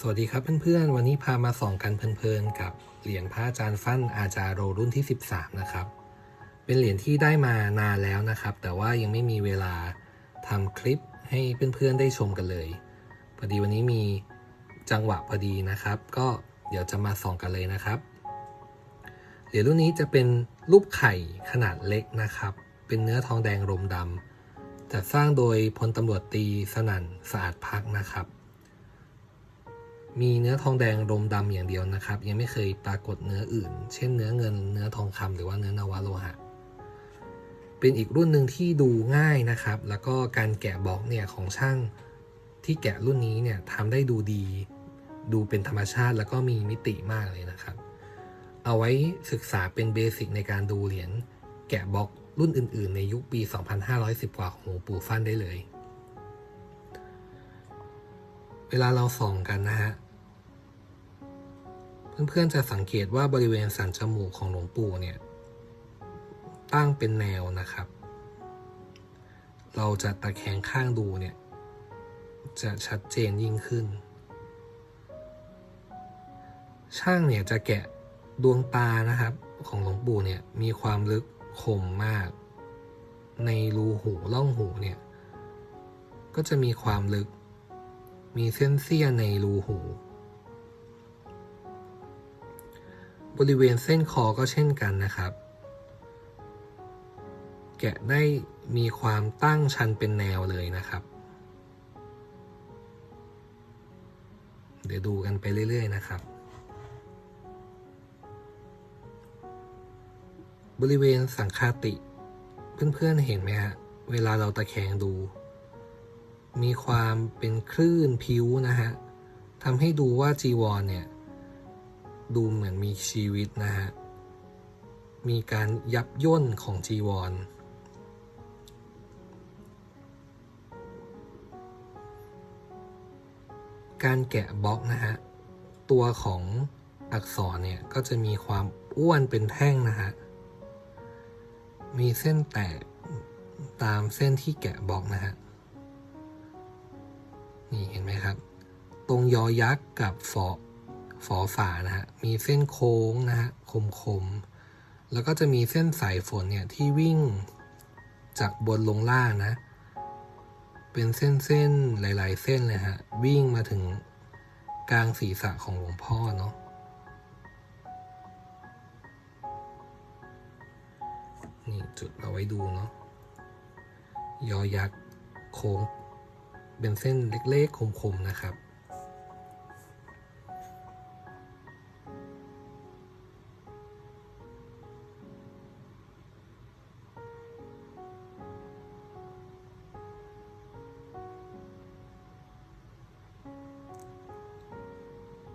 สวัสดีครับเพื่อนๆ วันนี้พามาส่องกันเพลินๆ กับเหรียญพระอาจารย์ฟั่นอาจารย์โรรุ่นที่ 13 นะครับ เป็นเหรียญที่ได้มานานแล้วนะครับ แต่ว่ายังไม่มีเวลาทำคลิปให้เพื่อนๆ ได้ชมกันเลย พอดีวันนี้มีจังหวะพอดีนะครับ ก็เดี๋ยวจะมาส่องกันเลยนะครับ เหรียญรุ่นนี้จะเป็นรูปไข่ขนาดเล็กนะครับ เป็นเนื้อทองแดงรมดำจัดสร้างโดยพลตำรวจตีสนั่นสะอาดพักนะครับ มีเนื้อทองแดงรมดำอย่างเดียวนะครับ ยังไม่เคยปรากฏเนื้ออื่น เช่นเนื้อเงินเนื้อทองคำหรือว่าเนื้อนวโลหะ เป็นอีกรุ่นหนึ่งที่ดูง่ายนะครับ แล้วก็การแกะบล็อกเนี่ยของช่างที่แกะรุ่นนี้เนี่ยทำได้ดูดี ดูเป็นธรรมชาติแล้วก็มีมิติมากเลยนะครับ เอาไว้ศึกษาเป็นเบสิกในการดูเหรียญแกะบล็อกรุ่นอื่น ๆ ในยุคปี 2510 กว่าของหลวงปู่ฟั่นได้เลย เวลาเราส่องกันนะฮะ เพื่อนๆจะสังเกตว่าบริเวณสันจมูกของหลวงปู่เนี่ย ตั้งเป็นแนวนะครับ เราจะตะแคงข้างดูเนี่ย จะชัดเจนยิ่งขึ้น ช่างเนี่ยจะแกะดวงตานะครับ ของหลวงปู่เนี่ยมีความลึกคมมาก ในรูหูล่องหูเนี่ย ก็จะมีความลึก มีเส้นเสี้ยในรูหู บริเวณเส้นคอก็เช่นกันนะครับ แกะได้มีความตั้งชันเป็นแนวเลยนะครับ เดี๋ยวดูกันไปเรื่อย ๆ นะครับ บริเวณสังคาติ เพื่อน ๆ เห็นไหมฮะ เวลาเราตะแคงดู มีความเป็นคลื่นผิวนะฮะทำให้ดูว่าจีวรเนี่ย ดูเหมือนมีชีวิตนะฮะ มีการยับย่นของจีวร การแกะบล็อกนะฮะ ตัวของอักษรเนี่ย ก็จะมีความอ้วนเป็นแท่งนะฮะ มีเส้นแตกตามเส้นที่แกะบล็อกนะฮะ นี่เห็นไหมครับ ตรงยอยักษ์กับฝอฝอฝานะฮะมีเส้นโค้งนะฮะคมคมแล้วก็จะมีเส้นสายฝนเนี่ยที่วิ่งจากบนลงล่างนะ เป็นเส้นเส้นๆหลาย ๆ เส้นเลยฮะวิ่งมาถึงกลางศีรษะของหลวงพ่อเนาะนี่จุดเอาไว้ดูเนาะยอยักษ์โค้ง เป็นเส้นเล็กๆคมๆนะครับ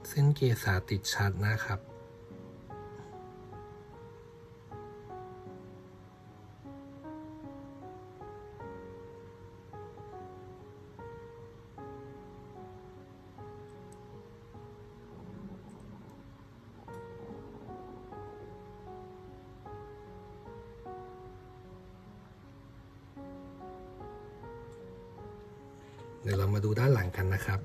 เส้นเกษาติดชัดนะครับ เดี๋ยวเรามาดูด้านหลังกันนะครับ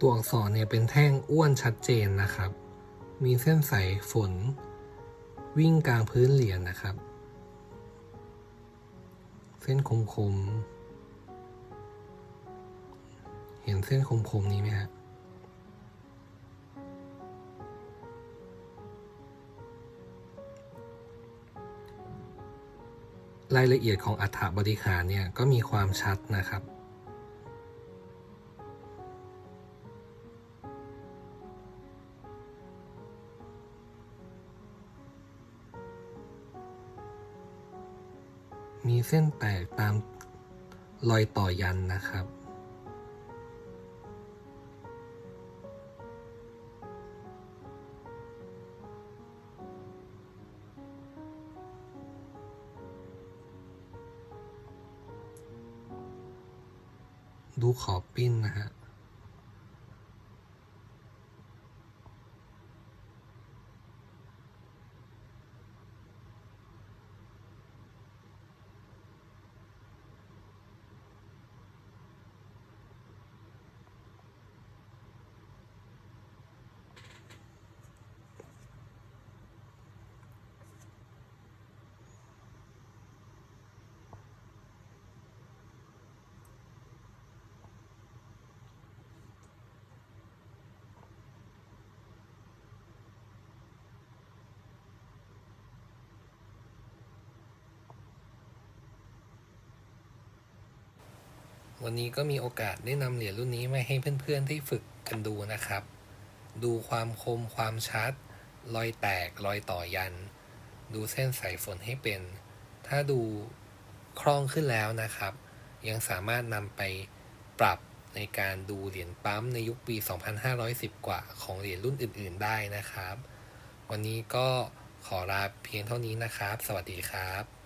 ตัวอักษรเนี่ยเป็นแท่งอ้วนชัดเจนนะครับ มีเส้นสายฝน วิ่งกลางพื้นเหรียญนะครับ เส้นคมคมๆเห็นเส้นคมคมๆนี้ไหมฮะรายละเอียดของอัฐบริขารเนี่ยก็มีความชัดนะครับ มีเส้นแตกตามรอยต่อยันนะครับ ดูขอบปิ้นนะฮะ วันนี้ก็มีโอกาสได้นำเหรียญรุ่นนี้มาให้เพื่อนๆได้ฝึกกันดูนะครับ ดูความคมความชัด รอยแตกรอยต่อยัน ดูเส้นสายฝนให้เป็น ถ้าดูคล่องขึ้นแล้วนะครับ ยังสามารถนำไปปรับในการดูเหรียญปั๊มในยุคปี 2510 กว่าของเหรียญรุ่นอื่น ๆ ได้นะครับ วันนี้ก็ขอลาเพียงเท่านี้นะครับ สวัสดีครับ